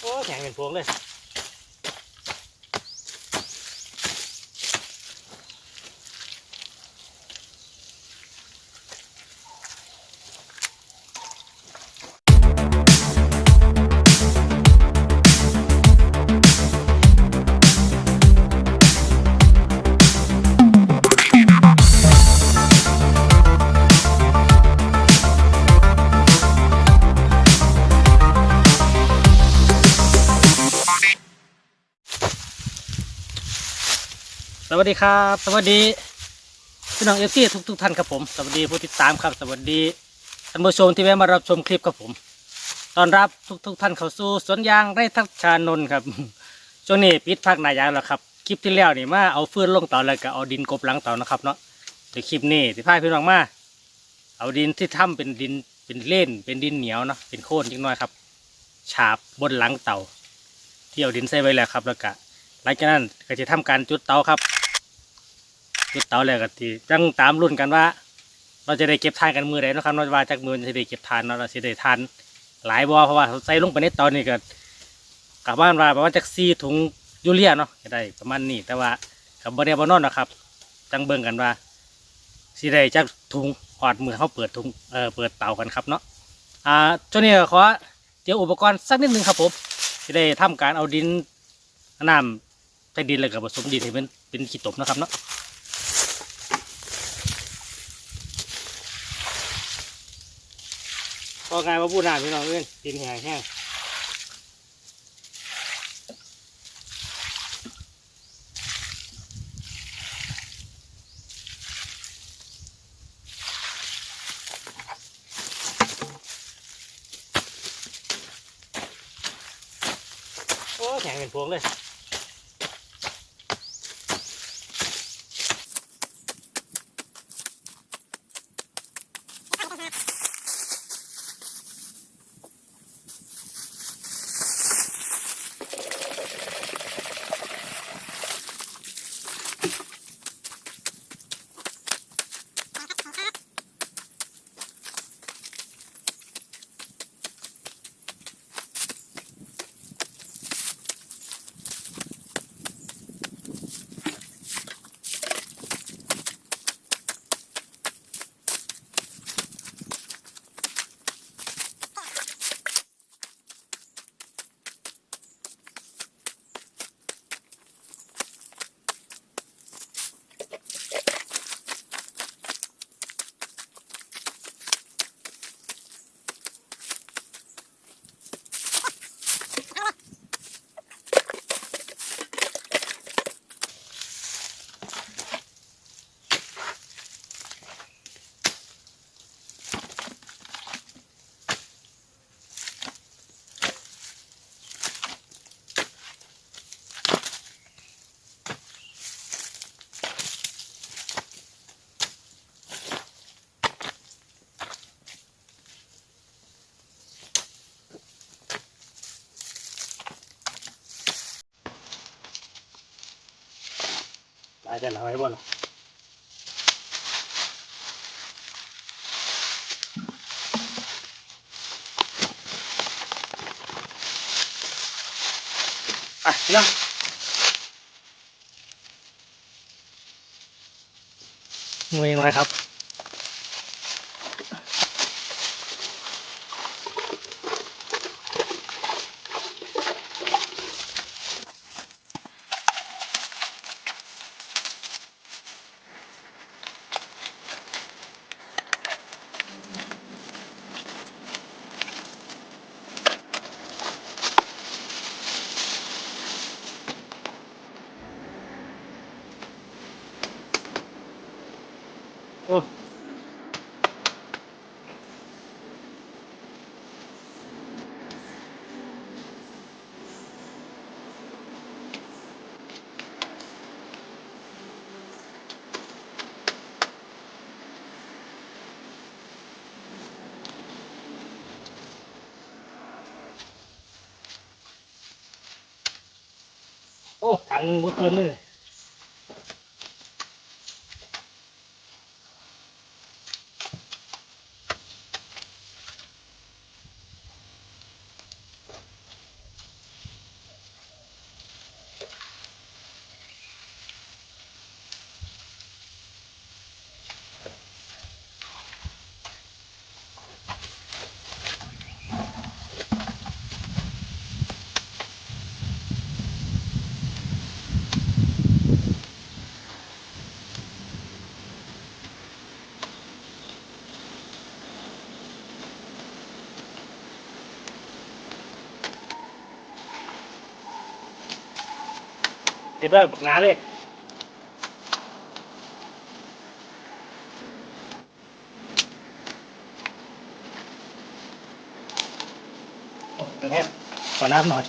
โอ้แข็งเป็นพวงเลย วัสดีครับ สวัสดีพี่น้องเอฟซีทุกทุกท่านครับผม สวัสดีผู้ติดตามครับ สวัสดีท่านผู้ชมที่แวะมารับชมคลิปครับผม ตอนรับทุกทุกท่านเข้าสู่สวนยางไร่ทักชานนท์ครับช่วงนี้ปิดพักนายางแล้วครับ คลิปที่แล้วนี่มาเอาฟืนลงเตาแล้วก็เอาดินกบหลังเตานะครับเนาะเดี๋ยวคลิปนี้ที่พาพี่น้องมา เอาดินที่ทำเป็นดินเป็นเล่น เป็นดินเหนียวเนาะ เป็นโค่นนิดหน่อยครับ ฉาบบนหลังเตาที่เอาดินใส่ไว้แล้วครับแล้วก็หลังจากนั้นก็จะทำการจุดเตาครับ จุดเตาแล้วก็ทีจังตามรุ่นกันว่า เราจะได้เก็บทานกันมือใดเนะครับเราว่าจากมือจะได้เก็บทานเนาะเราจะได้ทานหลายบ่เพราะว่าใส่ลงไปในตานี่ก็กลับบ้านว่าประมาณจากซีถุงยูเรียเนาะจะได้ประมาณนี้แต่ว่ากับบริเวณนอนนะครับ จังเบิ่งกันว่าสิได้จากถุงหอดมือเขาเปิดถุงเอ่อเปิดเตากันครับเนาะอ่าช่วงนี้ขอเตรียมอุปกรณ์สักนิดนึงครับผมจะได้ทำการเอาดินน้ำใส่ดินแล้วก็ผสมดินให้เป็นเป็นขี้ตมนะครับเนาะ ก็ไงว่าพูดนานพี่น้องเอ้ยดินแห้งแห้งโอ้แข็งเป็นพวงเลย ตายแต่ละไว้บ่ล่ะอะพี่น้องงวยน้อยครับ โอ้ถังหมดเกิน เดี๋ยวเบิ่งบักหนาเลยโอ้ตรงนี้ขอน้ำหน่อย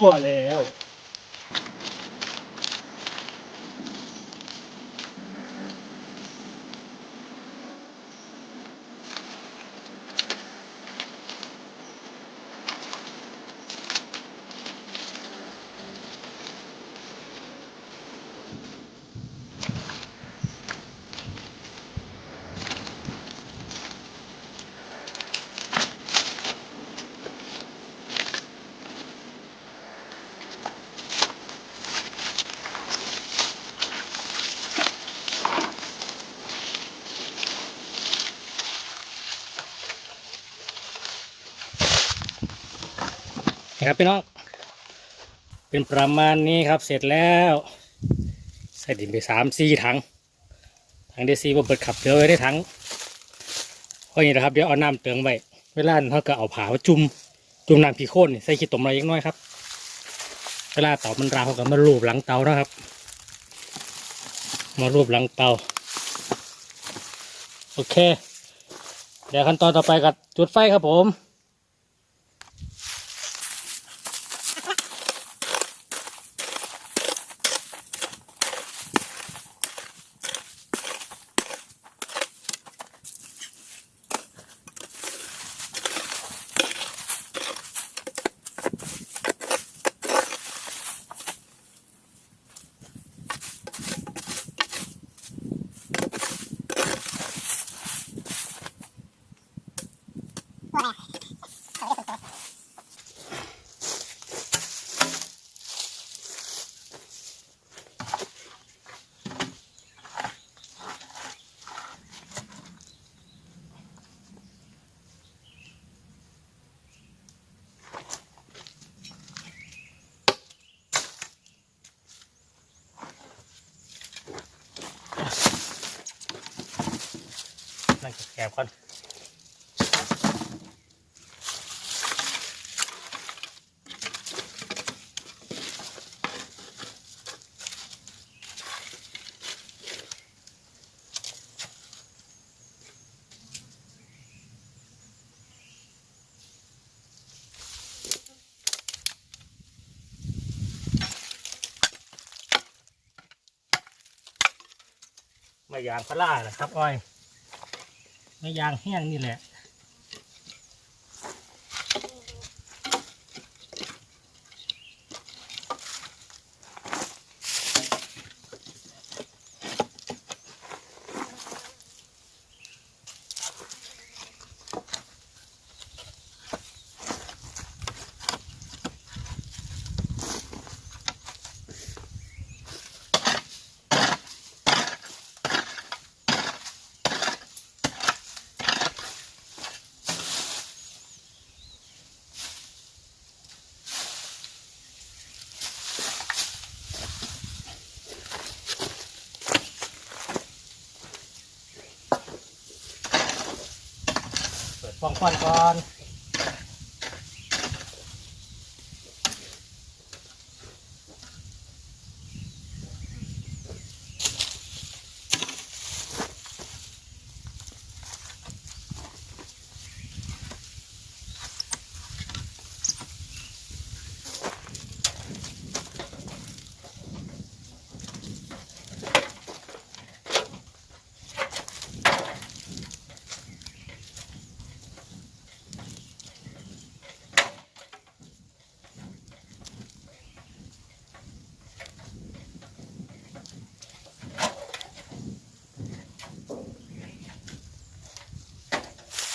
พอแล้ว นะครับพี่น้อง เป็นประมาณนี้ครับเสร็จแล้ว ใส่ดินไปสามสี่ถังถังเดซีว่าเปิดขับเดี๋ยวไว้ได้ถังเพราะอย่างนี้นะครับเดี๋ยวเอาน้ำเติมไว้เวลาเขาก็เอาผามาจุ่มจุ่มน้ำพีโคนนี่ใส่ขี้ตมอะไรยังน้อยครับ เวลาเตามันราวเขาก็มารูปหลังเตานะครับ มารูปหลังเตาโอเค เดี๋ยวขั้นตอนต่อไปกับจุดไฟครับผม บก่อนไม่ยางพลารานะครับอ้อย ไม่ยางแห้งนี่แหละ ฟองควันก่อน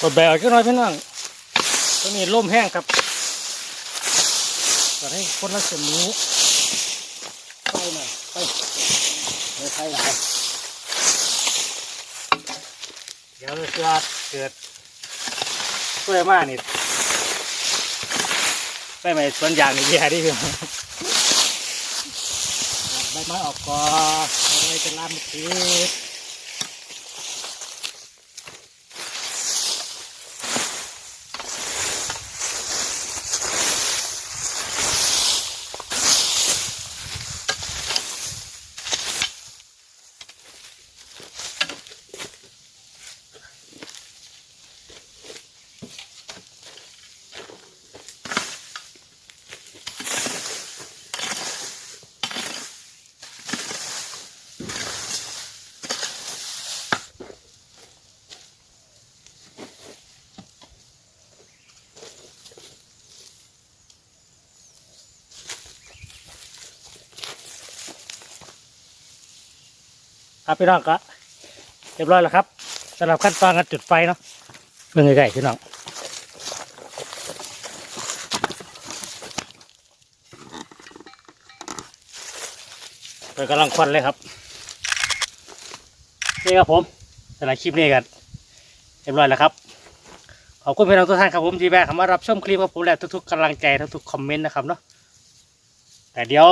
กดแบกก็น้อยพี่น้องตรงนี้ล่มแห้งครับตก่อนให้คนละสมีไฟหน่อยไปเลยไฟหลายเดี๋ยวเกิดเกิดกล้วยมากนี่ไปไหมสวนยางนี่แย่ดิพี่ใบไม้ออกก่อนเอาไว้จะลามติด ครับพี่น้องก็เรียบร้อยแล้วครับสำหรับขั้นตอนการจุดไฟเนาะเพื่อนใหญ่ๆพี่น้องเปิดกำลังควันเลยครับนี่ครับผมสำหรับคลิปนี้กันเรียบร้อยแล้วครับขอบคุณพี่น้องทุกท่านครับผมที่แวะเข้ามารับชมคลิปกับผมและทุกๆกำลังใจทุกๆคอมเมนต์นะครับเนาะแต่เดี๋ยว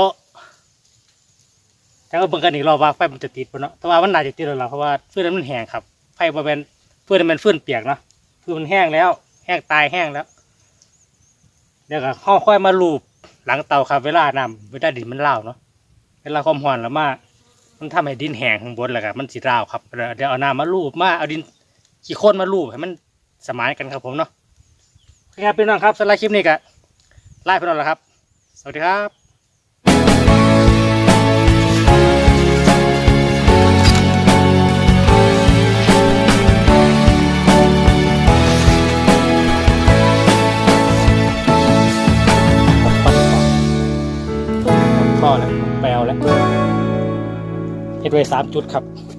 แต่ก็เบิ่งกันอีกรอบว่าไฟมันจะติดปะเนาะแต่ว่ามันน่าจะติดแล้วล่ะเพราะว่าฟืนนั้นมันแห้งครับไฟบริเวณฟืนนั้นมันฟืนเปียกเนาะฟืนมันแห้งแล้ว แห้งตายแห้งแล้ว เดี๋ยวก็ข้อค่อยมาลูบหลังเตาครับเวลานำเวลาดินมันเล่าเนาะเวลาความร้อนแล้วมามันทำให้ดินแห้งข้างบนแล้วก็มันสิร่าวครับเดี๋ยวเอาน้ำมาลูบมาเอาดินขี้โคนมาลูบให้มันสมานกันครับผมเนาะครับพี่น้องครับสำหรับคลิปนี้ก็ลาไปนอนแล้วครับ สวัสดีครับ ด้วแปลวแล้วเฮ็ดไว้สามจุดครับ